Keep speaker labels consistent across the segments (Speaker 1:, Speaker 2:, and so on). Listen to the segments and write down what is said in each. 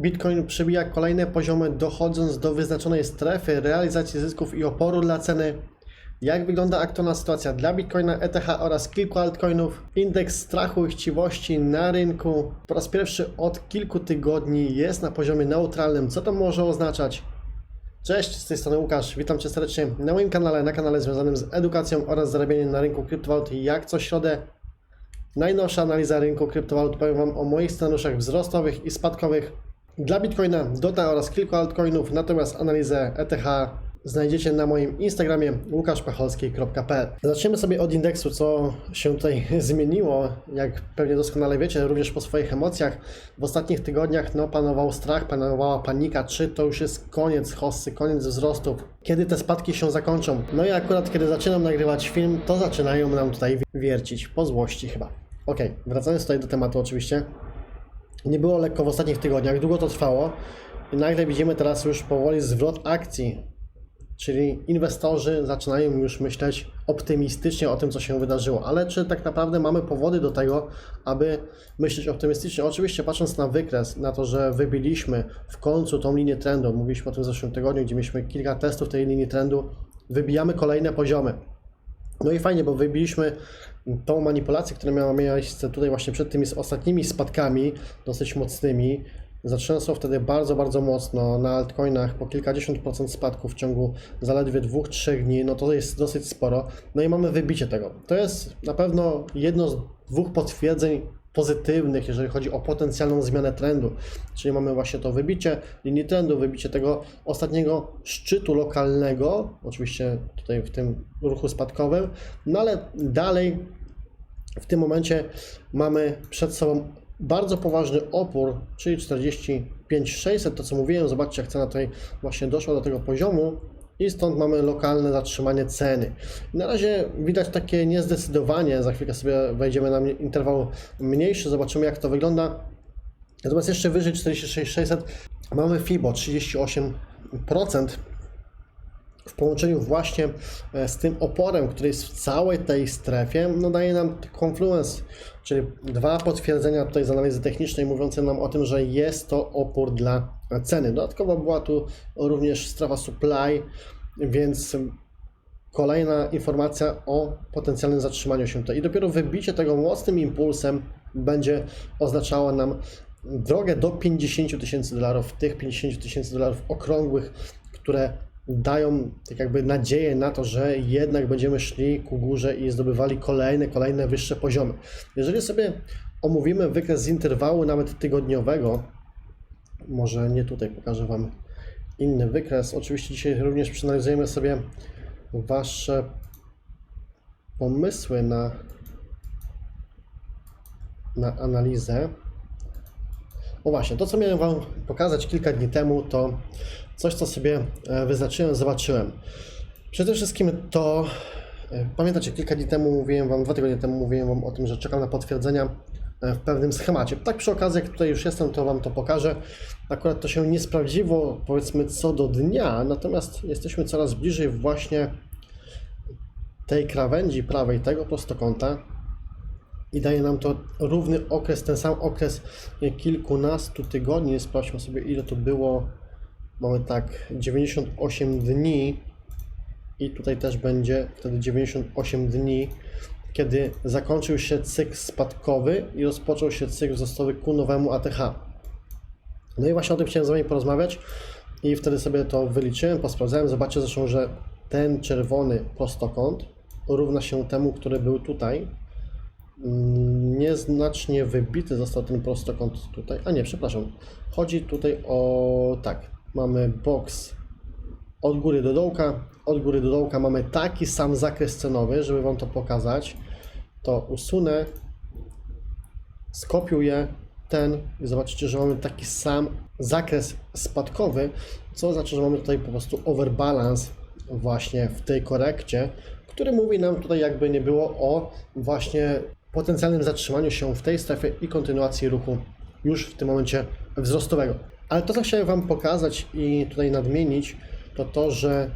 Speaker 1: Bitcoin przebija kolejne poziomy, dochodząc do wyznaczonej strefy realizacji zysków i oporu dla ceny. Jak wygląda aktualna sytuacja dla Bitcoina, ETH oraz kilku altcoinów? Indeks strachu i chciwości na rynku po raz pierwszy od kilku tygodni jest na poziomie neutralnym. Co to może oznaczać? Cześć, z tej strony Łukasz, witam Cię serdecznie na moim kanale, na kanale związanym z edukacją oraz zarabianiem na rynku kryptowalut jak co środę. Najnowsza analiza rynku kryptowalut powiem Wam o moich scenariuszach wzrostowych i spadkowych dla Bitcoina, Dota oraz kilku altcoinów, natomiast analizę ETH znajdziecie na moim Instagramie łukaszpacholski.pl Zaczniemy sobie od indeksu, co się tutaj zmieniło, jak pewnie doskonale wiecie, również po swoich emocjach. W ostatnich tygodniach no, panował strach, panowała panika, czy to już jest koniec hossy, koniec wzrostów, kiedy te spadki się zakończą. No i akurat kiedy zaczynam nagrywać film, to zaczynają nam tutaj wiercić, po złości chyba. Ok, wracając tutaj do tematu oczywiście. Nie było lekko w ostatnich tygodniach, długo to trwało i nagle widzimy teraz już powoli zwrot akcji, czyli inwestorzy zaczynają już myśleć optymistycznie o tym, co się wydarzyło. Ale czy tak naprawdę mamy powody do tego, aby myśleć optymistycznie? Oczywiście patrząc na wykres, na to, że wybiliśmy w końcu tą linię trendu, mówiliśmy o tym w zeszłym tygodniu, gdzie mieliśmy kilka testów tej linii trendu, wybijamy kolejne poziomy. No i fajnie, bo wybiliśmy tą manipulację, która miała miejsce tutaj właśnie przed tymi ostatnimi spadkami, dosyć mocnymi. Zatrzęsło wtedy bardzo, bardzo mocno na altcoinach po kilkadziesiąt procent spadku w ciągu zaledwie dwóch, trzech dni, no to jest dosyć sporo. No i mamy wybicie tego. To jest na pewno jedno z dwóch potwierdzeń pozytywnych, jeżeli chodzi o potencjalną zmianę trendu. Czyli mamy właśnie to wybicie linii trendu, wybicie tego ostatniego szczytu lokalnego, oczywiście tutaj w tym ruchu spadkowym, no ale dalej w tym momencie mamy przed sobą bardzo poważny opór, czyli 45,600, to co mówiłem, zobaczcie jak cena tutaj właśnie doszła do tego poziomu i stąd mamy lokalne zatrzymanie ceny. Na razie widać takie niezdecydowanie, za chwilkę sobie wejdziemy na interwał mniejszy, zobaczymy jak to wygląda. Natomiast jeszcze wyżej 46,600 mamy FIBO 38%, w połączeniu właśnie e, z tym oporem, który jest w całej tej strefie, no daje nam confluence, czyli dwa potwierdzenia tutaj z analizy technicznej mówiące nam o tym, że jest to opór dla ceny. Dodatkowo była tu również strefa supply, więc kolejna informacja o potencjalnym zatrzymaniu się tutaj. I dopiero wybicie tego mocnym impulsem będzie oznaczało nam drogę do 50 tysięcy dolarów, tych 50 tysięcy dolarów okrągłych, które dają tak jakby nadzieję na to, że jednak będziemy szli ku górze i zdobywali kolejne, kolejne wyższe poziomy. Jeżeli sobie omówimy wykres z interwału nawet tygodniowego, może nie tutaj pokażę Wam inny wykres. Oczywiście dzisiaj również przeanalizujemy sobie Wasze pomysły na, na analizę. O właśnie, to co miałem Wam pokazać kilka dni temu, to coś, co sobie e, wyznaczyłem, zobaczyłem. Przede wszystkim to, e, pamiętacie, kilka dni temu mówiłem Wam, dwa tygodnie temu mówiłem Wam o tym, że czekam na potwierdzenia e, w pewnym schemacie. Tak przy okazji, jak tutaj już jestem, to Wam to pokażę. Akurat to się nie sprawdziło, powiedzmy, co do dnia, natomiast jesteśmy coraz bliżej właśnie tej krawędzi prawej, tego prostokąta, i daje nam to równy okres, ten sam okres kilkunastu tygodni. Sprawdźmy sobie, ile to było. Mamy tak 98 dni i tutaj też będzie wtedy 98 dni, kiedy zakończył się cykl spadkowy i rozpoczął się cykl wzrostowy ku nowemu ATH. No i właśnie o tym chciałem z Wami porozmawiać i wtedy sobie to wyliczyłem, posprawdzałem. Zobaczcie zresztą, że ten czerwony prostokąt równa się temu, który był tutaj nieznacznie wybity został ten prostokąt tutaj. A nie, przepraszam. Chodzi tutaj o tak. Mamy box od góry do dołka. Od góry do dołka mamy taki sam zakres cenowy, żeby Wam to pokazać. To usunę, skopiuję ten i zobaczycie, że mamy taki sam zakres spadkowy, co oznacza, że mamy tutaj po prostu overbalance właśnie w tej korekcie, który mówi nam tutaj jakby nie było o właśnie potencjalnym zatrzymaniu się w tej strefie i kontynuacji ruchu już w tym momencie wzrostowego. Ale to, co chciałem Wam pokazać i tutaj nadmienić, to to, że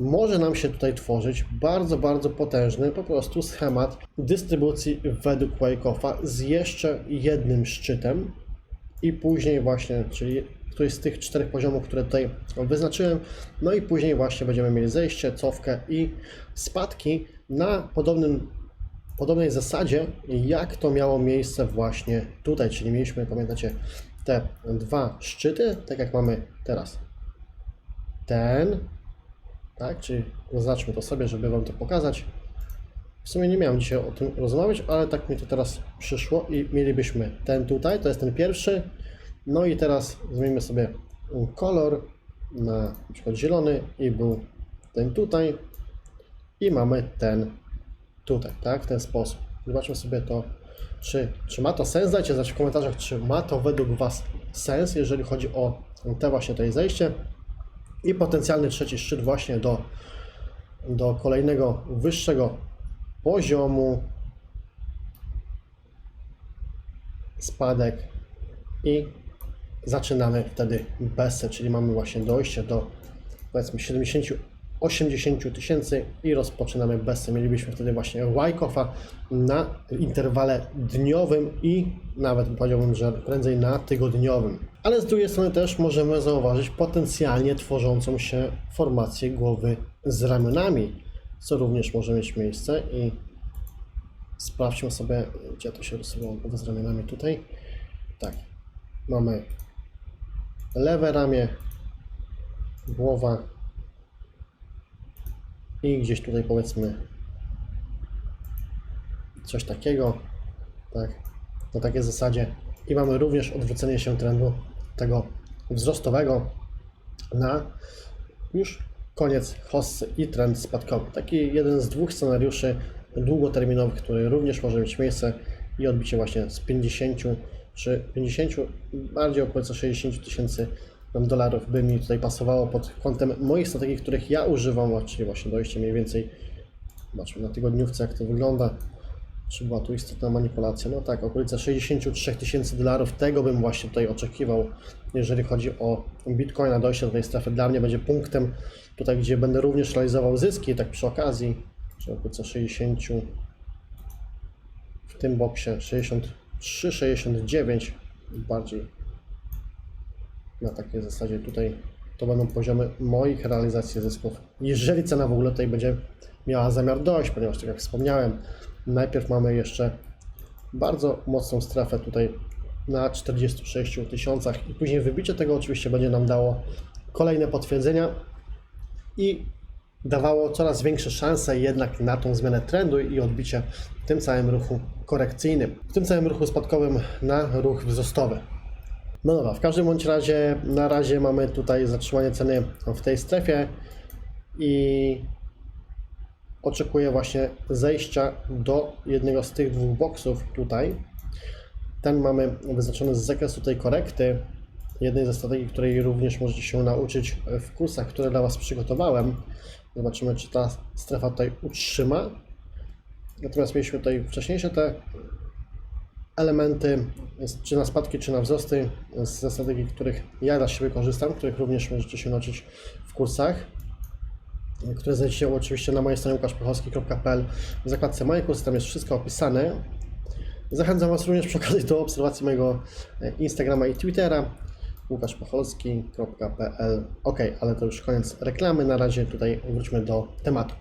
Speaker 1: może nam się tutaj tworzyć bardzo, bardzo potężny po prostu schemat dystrybucji według Wyckoff'a z jeszcze jednym szczytem, i później właśnie, czyli któryś z tych czterech poziomów, które tutaj wyznaczyłem, no i później właśnie będziemy mieli zejście, cofkę i spadki na podobnym, podobnej zasadzie, jak to miało miejsce właśnie tutaj, czyli mieliśmy, pamiętacie, te dwa szczyty, tak jak mamy teraz. Ten, tak, czyli zaznaczmy to sobie, żeby Wam to pokazać. W sumie nie miałem dzisiaj o tym rozmawiać, ale tak mi to teraz przyszło i mielibyśmy ten tutaj, to jest ten pierwszy. No i teraz zmienimy sobie kolor na, na przykład zielony i był ten tutaj i mamy ten tutaj, tak, w ten sposób. Zobaczmy sobie to, czy, czy ma to sens. Dajcie znać w komentarzach, czy ma to według Was sens, jeżeli chodzi o te właśnie tutaj zejście i potencjalny trzeci szczyt właśnie do, do kolejnego wyższego poziomu spadek i zaczynamy wtedy BESę, czyli mamy właśnie dojście do powiedzmy 70 80 tysięcy i rozpoczynamy BESę. Mielibyśmy wtedy właśnie Wyckofa na interwale dniowym i nawet powiedziałbym, że prędzej na tygodniowym. Ale z drugiej strony też możemy zauważyć potencjalnie tworzącą się formację głowy z ramionami, co również może mieć miejsce i sprawdźmy sobie, gdzie to się rysowało głowę z ramionami tutaj. Tak, mamy lewe ramię, głowa i gdzieś tutaj powiedzmy coś takiego, tak, na takiej zasadzie i mamy również odwrócenie się trendu tego wzrostowego na już koniec hossy i trend spadkowy. Taki jeden z dwóch scenariuszy długoterminowych, który również może mieć miejsce i odbicie właśnie z 50 czy 50, bardziej około 60 tysięcy dolarów by mi tutaj pasowało pod kątem moich strategii, których ja używam, czyli właśnie dojście mniej więcej, zobaczmy na tygodniówce jak to wygląda, czy była tu istotna manipulacja, no tak, okolice 63 tysięcy dolarów, tego bym właśnie tutaj oczekiwał, jeżeli chodzi o Bitcoina, dojście do tej strefy dla mnie będzie punktem tutaj, gdzie będę również realizował zyski, tak przy okazji, czy okolice 60, w tym boksie 63, 69, bardziej na takiej zasadzie tutaj to będą poziomy moich realizacji zysków. Jeżeli cena w ogóle tutaj będzie miała zamiar dojść, ponieważ tak jak wspomniałem, najpierw mamy jeszcze bardzo mocną strefę tutaj na 46 tysiącach i później wybicie tego oczywiście będzie nam dało kolejne potwierdzenia i dawało coraz większe szanse jednak na tą zmianę trendu i odbicie w tym całym ruchu korekcyjnym, w tym całym ruchu spadkowym na ruch wzrostowy. No dobra, w każdym bądź razie na razie mamy tutaj zatrzymanie ceny w tej strefie i oczekuję właśnie zejścia do jednego z tych dwóch boksów tutaj. Ten mamy wyznaczony z zakresu tej korekty, jednej ze strategii, której również możecie się nauczyć w kursach, które dla Was przygotowałem. Zobaczymy, czy ta strefa tutaj utrzyma. Natomiast mieliśmy tutaj wcześniejsze te elementy, czy na spadki, czy na wzrosty, ze strategii, których ja dla siebie korzystam, których również możecie się nauczyć w kursach, które znajdziecie oczywiście na mojej stronie łukaszpachowski.pl w zakładce Moje kursy, tam jest wszystko opisane. Zachęcam Was również przy okazji do obserwacji mojego Instagrama i Twittera łukaszpacholski.pl Ok, ale to już koniec reklamy, na razie tutaj wróćmy do tematu.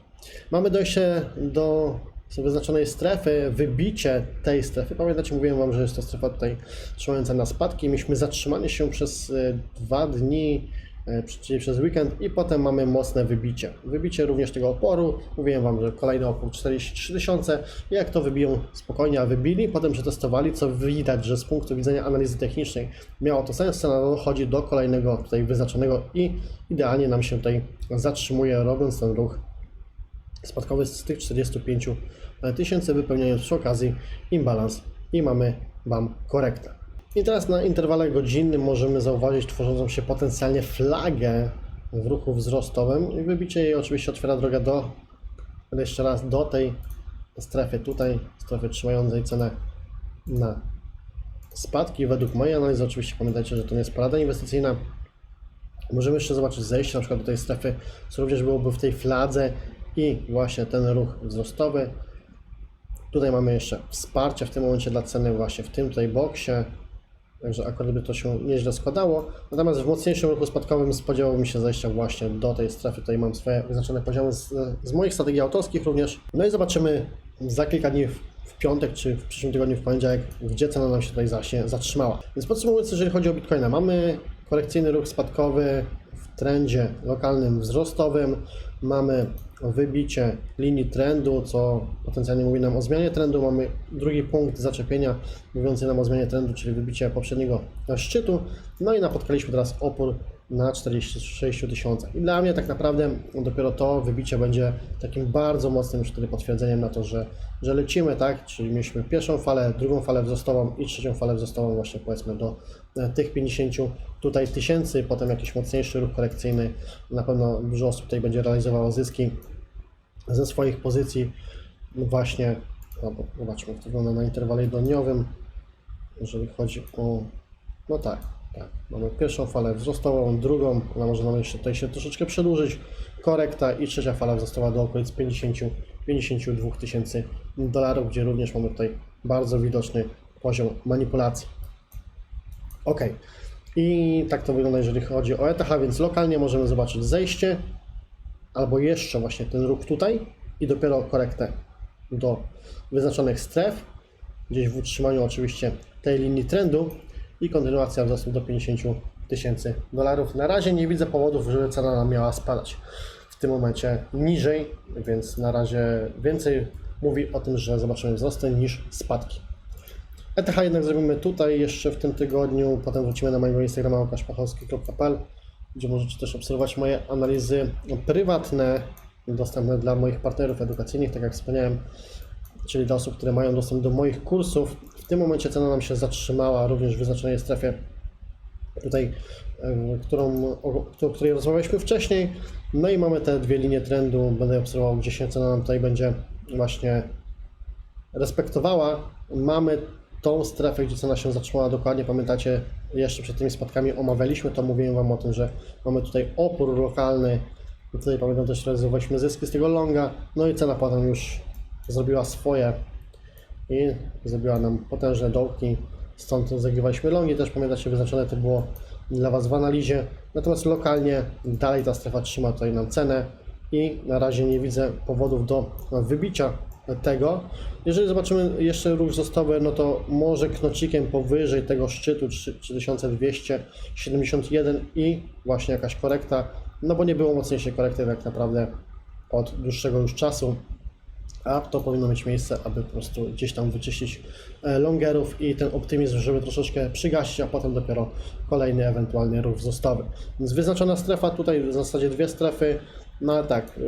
Speaker 1: Mamy dojście do wyznaczonej strefy, wybicie tej strefy. Pamiętacie, mówiłem Wam, że jest to strefa tutaj trzymająca na spadki. Mieliśmy zatrzymanie się przez e, dwa dni, e, czyli przez weekend i potem mamy mocne wybicie. Wybicie również tego oporu. Mówiłem Wam, że kolejny opór 43 tysiące. Jak to wybiją spokojnie, a wybili, potem przetestowali, co widać, że z punktu widzenia analizy technicznej miało to sens. Cena dochodzi do kolejnego tutaj wyznaczonego i idealnie nam się tutaj zatrzymuje, robiąc ten ruch spadkowy z tych 45 tysięcy, wypełniając przy okazji imbalans i mamy Wam korektę. I teraz na interwale godzinnym możemy zauważyć tworzącą się potencjalnie flagę w ruchu wzrostowym i wybicie jej oczywiście otwiera drogę do, jeszcze raz, do tej strefy tutaj, strefy trzymającej cenę na spadki. Według mojej analizy, oczywiście pamiętajcie, że to nie jest porada inwestycyjna, Możemy jeszcze zobaczyć zejście na przykład do tej strefy, co również byłoby w tej fladze i właśnie ten ruch wzrostowy. Tutaj mamy jeszcze wsparcie w tym momencie dla ceny właśnie w tym tutaj boksie. Także akurat by to się nieźle składało. Natomiast w mocniejszym ruchu spadkowym spodziewałbym się zejścia właśnie do tej strefy. Tutaj mam swoje wyznaczone poziomy z, z moich strategii autorskich również. No i zobaczymy za kilka dni w, piątek czy w przyszłym tygodniu w poniedziałek, gdzie cena nam się tutaj właśnie zatrzymała. Więc podsumowując, jeżeli chodzi o Bitcoina, mamy korekcyjny ruch spadkowy w trendzie lokalnym wzrostowym. Mamy wybicie linii trendu, co potencjalnie mówi nam o zmianie trendu. Mamy drugi punkt zaczepienia mówiący nam o zmianie trendu, czyli wybicie poprzedniego szczytu. No i napotkaliśmy teraz opór na 46 tysiącach. I dla mnie tak naprawdę dopiero to wybicie będzie takim bardzo mocnym już wtedy potwierdzeniem na to, że, że lecimy, tak? Czyli mieliśmy pierwszą falę, drugą falę wzrostową i trzecią falę wzrostową właśnie powiedzmy do e, tych 50 tutaj tysięcy, potem jakiś mocniejszy ruch korekcyjny. Na pewno dużo osób tutaj będzie realizowało zyski ze swoich pozycji właśnie, no zobaczmy, jak to wygląda na interwale dniowym, jeżeli chodzi o, no tak, tak, mamy pierwszą falę wzrostową, drugą, ona może nam jeszcze tutaj się troszeczkę przedłużyć, korekta i trzecia fala wzrostowa do okolic 50, 52 tysięcy dolarów, gdzie również mamy tutaj bardzo widoczny poziom manipulacji. Ok. I tak to wygląda, jeżeli chodzi o ETH, więc lokalnie możemy zobaczyć zejście, albo jeszcze właśnie ten ruch tutaj i dopiero korektę do wyznaczonych stref, gdzieś w utrzymaniu oczywiście tej linii trendu i kontynuacja wzrostu do 50 tysięcy dolarów. Na razie nie widzę powodów, żeby cena miała spadać w tym momencie niżej, więc na razie więcej mówi o tym, że zobaczymy wzrosty niż spadki. ETH jednak zrobimy tutaj jeszcze w tym tygodniu, potem wrócimy na mojego Instagrama łukaszpachowski.pl, gdzie możecie też obserwować moje analizy prywatne, dostępne dla moich partnerów edukacyjnych, tak jak wspomniałem, czyli dla osób, które mają dostęp do moich kursów. W tym momencie cena nam się zatrzymała również w wyznaczonej strefie, tutaj, em, którą, o, o której rozmawialiśmy wcześniej. No i mamy te dwie linie trendu, będę obserwował, gdzie się cena nam tutaj będzie właśnie respektowała. Mamy tą strefę, gdzie cena się zatrzymała dokładnie. Pamiętacie, jeszcze przed tymi spadkami omawialiśmy to, mówiłem Wam o tym, że mamy tutaj opór lokalny. Tutaj pamiętam też realizowaliśmy zyski z tego longa. No i cena potem już zrobiła swoje i zrobiła nam potężne dołki. Stąd zagrywaliśmy longi, też pamiętacie, wyznaczone to było dla Was w analizie. Natomiast lokalnie dalej ta strefa trzyma tutaj nam cenę i na razie nie widzę powodów do wybicia tego. Jeżeli zobaczymy jeszcze ruch wzrostowy, no to może knocikiem powyżej tego szczytu 3271 i właśnie jakaś korekta, no bo nie było mocniejszej korekty tak naprawdę od dłuższego już czasu a to powinno mieć miejsce, aby po prostu gdzieś tam wyczyścić e, longerów i ten optymizm, żeby troszeczkę przygasić, a potem dopiero kolejny ewentualny ruch wzrostowy. Więc wyznaczona strefa, tutaj w zasadzie dwie strefy, no ale tak,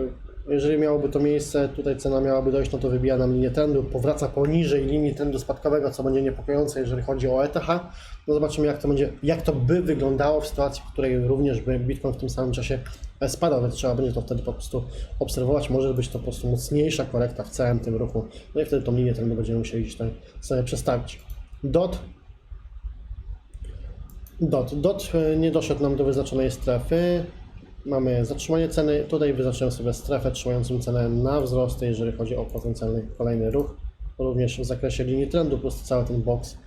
Speaker 1: jeżeli miałoby to miejsce, tutaj cena miałaby dojść, no to wybija nam linię trendu, powraca poniżej linii trendu spadkowego, co będzie niepokojące, jeżeli chodzi o ETH. No zobaczymy, jak to będzie, jak to by wyglądało w sytuacji, w której również by Bitcoin w tym samym czasie spadał, więc trzeba będzie to wtedy po prostu obserwować. Może być to po prostu mocniejsza korekta w całym tym ruchu. No i wtedy tą linię trendu będziemy musieli gdzieś tutaj sobie przestawić. DOT. DOT. DOT e, nie doszedł nam do wyznaczonej strefy. Mamy zatrzymanie ceny. Tutaj wyznaczyłem sobie strefę trzymającą cenę na wzrost, jeżeli chodzi o potencjalny kolejny ruch. Również w zakresie linii trendu plus cały ten box.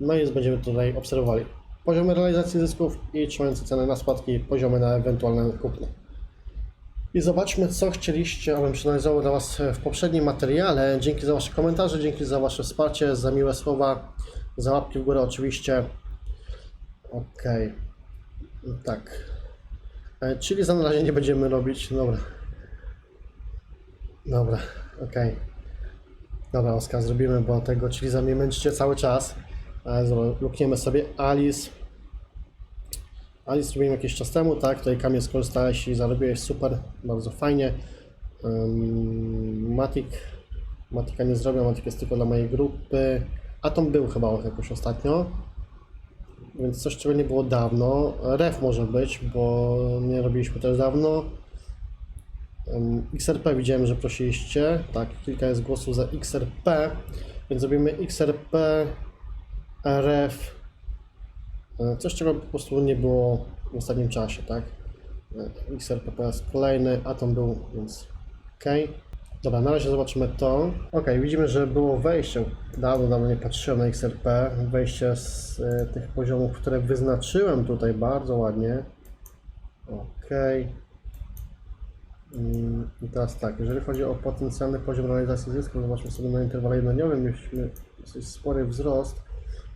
Speaker 1: No i będziemy tutaj obserwowali poziomy realizacji zysków i trzymające cenę na spadki, poziomy na ewentualne kupno. I zobaczmy, co chcieliście, abym przeanalizował dla Was w poprzednim materiale. Dzięki za Wasze komentarze, dzięki za Wasze wsparcie, za miłe słowa, za łapki w górę oczywiście. Okej. Tak. E, Czyli za na razie nie będziemy robić. Dobra. Dobra, okej. Dobra, Oskar, zrobimy, bo tego czyli za mnie męczycie cały czas. Dobra, lukniemy sobie Alice. Alice zrobiłem jakiś czas temu, tak? Tutaj Kamil skorzystałeś i zarobiłeś super, bardzo fajnie. Um, Matik. Matika nie zrobię, Matik jest tylko dla mojej grupy. Atom był chyba jakoś ostatnio. Więc coś, czego nie było dawno. Ref może być, bo nie robiliśmy też dawno. XRP widziałem, że prosiliście. Tak, kilka jest głosów za XRP. Więc zrobimy XRP, RF. E, Coś, czego po prostu nie było w ostatnim czasie, tak? E, XRP po raz kolejny, Atom był, więc ok. Dobra, na razie zobaczymy to. Ok, widzimy, że było wejście. Dawno, dawno nie patrzyłem na XRP. Wejście z e, tych poziomów, które wyznaczyłem tutaj bardzo ładnie. Ok. Mm, I teraz tak, jeżeli chodzi o potencjalny poziom realizacji zysku, zobaczmy sobie na interwale jednodniowym, mieliśmy spory wzrost.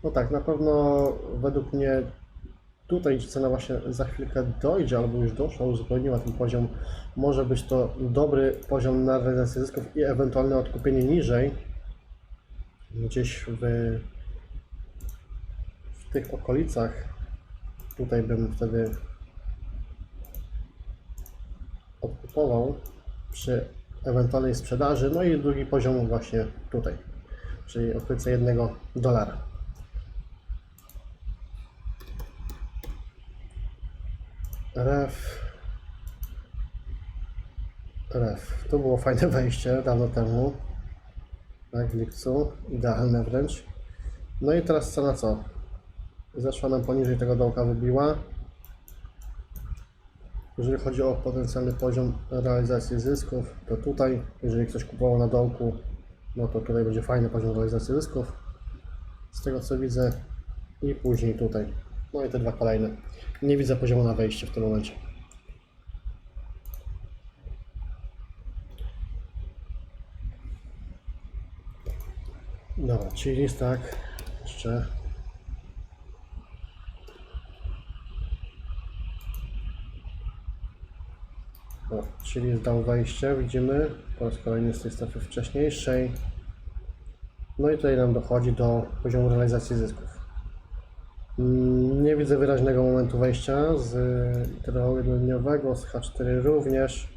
Speaker 1: No tak, na pewno według mnie tutaj cena właśnie za chwilkę dojdzie, albo już doszła, uzupełniła ten poziom. Może być to dobry poziom na realizację zysków i ewentualne odkupienie niżej. Gdzieś w, w tych okolicach. Tutaj bym wtedy odkupował przy ewentualnej sprzedaży. No i drugi poziom właśnie tutaj, czyli okolice jednego dolara. Ref. Ref. To było fajne wejście dawno temu. Tak, w lipcu. Idealne wręcz. No i teraz cena co? Zeszła nam poniżej tego dołka, wybiła. Jeżeli chodzi o potencjalny poziom realizacji zysków, to tutaj, jeżeli ktoś kupował na dołku, no to tutaj będzie fajny poziom realizacji zysków. Z tego co widzę. I później tutaj. No i te dwa kolejne. Nie widzę poziomu na wejście w tym momencie. Dobra, czyli jest tak. Jeszcze. O, czyli zdał wejście, widzimy. Po raz kolejny z tej strefy wcześniejszej. No i tutaj nam dochodzi do poziomu realizacji zysków. Mm, Nie widzę wyraźnego momentu wejścia z jednodniowego, z H4 również.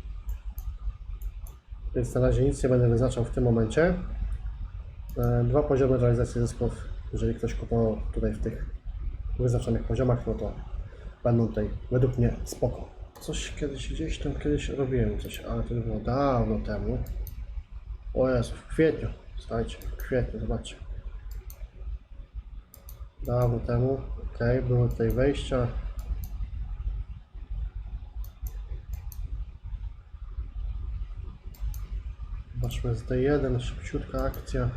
Speaker 1: Więc na razie nic nie będę wyznaczał w tym momencie. E, Dwa poziomy realizacji zysków. Jeżeli ktoś kupował tutaj w tych wyznaczonych poziomach, no to będą tutaj według mnie spoko. Coś kiedyś gdzieś tam kiedyś robiłem coś, ale to było dawno temu. O Jezu, w kwietniu. Słuchajcie, w kwietniu, zobaczcie. Dawno temu, ok, były tutaj wejścia. Zobaczmy z D1, szybciutka akcja.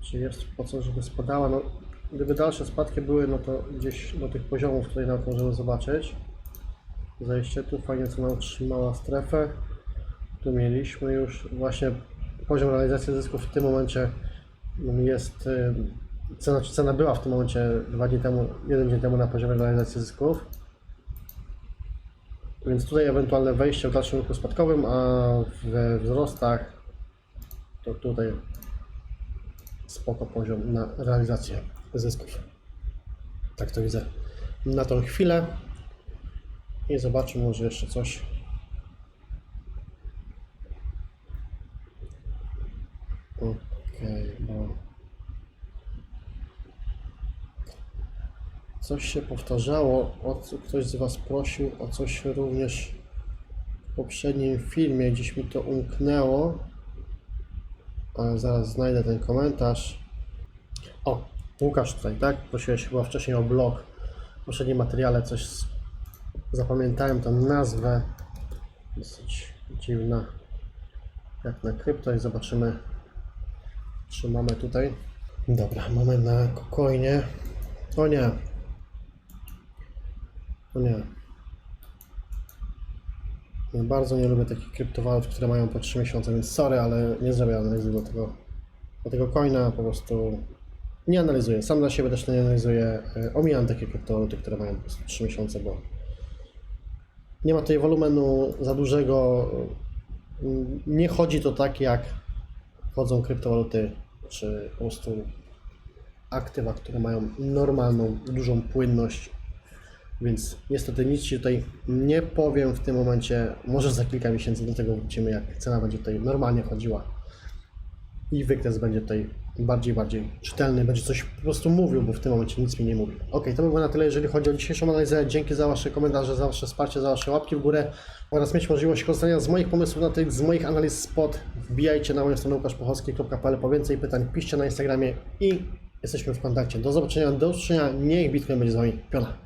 Speaker 1: Czy jest po co, żeby spadała? No, gdyby dalsze spadki były, no to gdzieś do tych poziomów tutaj nawet możemy zobaczyć. Zejście tu fajnie cena utrzymała strefę. Tu mieliśmy już właśnie poziom realizacji zysków w tym momencie jest y, cena, cena była w tym momencie dwa dni temu, jeden dzień temu na poziomie realizacji zysków. Więc tutaj ewentualne wejście w dalszym ruchu spadkowym, a we wzrostach to tutaj spoko poziom na realizację zysków. Tak to widzę na tą chwilę. I zobaczymy może jeszcze coś. Okej, bo coś się powtarzało, o co ktoś z Was prosił, o coś również w poprzednim filmie, gdzieś mi to umknęło, ale zaraz znajdę ten komentarz. O, Łukasz tutaj, tak? Prosiłeś chyba wcześniej o blog. W poprzednim materiale coś z... zapamiętałem tę nazwę. Dosyć dziwna. Jak na krypto i zobaczymy, czy mamy tutaj. Dobra, mamy na kokoinie. O nie. O nie. Ja bardzo nie lubię takich kryptowalut, które mają po 3 miesiące, więc sorry, ale nie zrobię analizy do tego, do tego coina, po prostu nie analizuję. Sam dla siebie też nie analizuję. E, Omijam takie kryptowaluty, które mają po prostu 3 miesiące, bo nie ma tutaj wolumenu za dużego. Mm, Nie chodzi to tak, jak chodzą kryptowaluty, czy po prostu aktywa, które mają normalną, dużą płynność. Więc niestety nic Ci tutaj nie powiem w tym momencie. Może za kilka miesięcy do tego wrócimy, jak cena będzie tutaj normalnie chodziła. I wykres będzie tutaj bardziej, bardziej czytelny, będzie coś po prostu mówił, bo w tym momencie nic mi nie mówi. Ok, to by było na tyle, jeżeli chodzi o dzisiejszą analizę. Dzięki za Wasze komentarze, za Wasze wsparcie, za Wasze łapki w górę oraz mieć możliwość korzystania z moich pomysłów na tych, z moich analiz spot. Wbijajcie na moją stronę łukaszpochowski.pl po więcej pytań, piszcie na Instagramie i jesteśmy w kontakcie. Do zobaczenia, do usłyszenia. Niech Bitcoin będzie z Wami. Piona.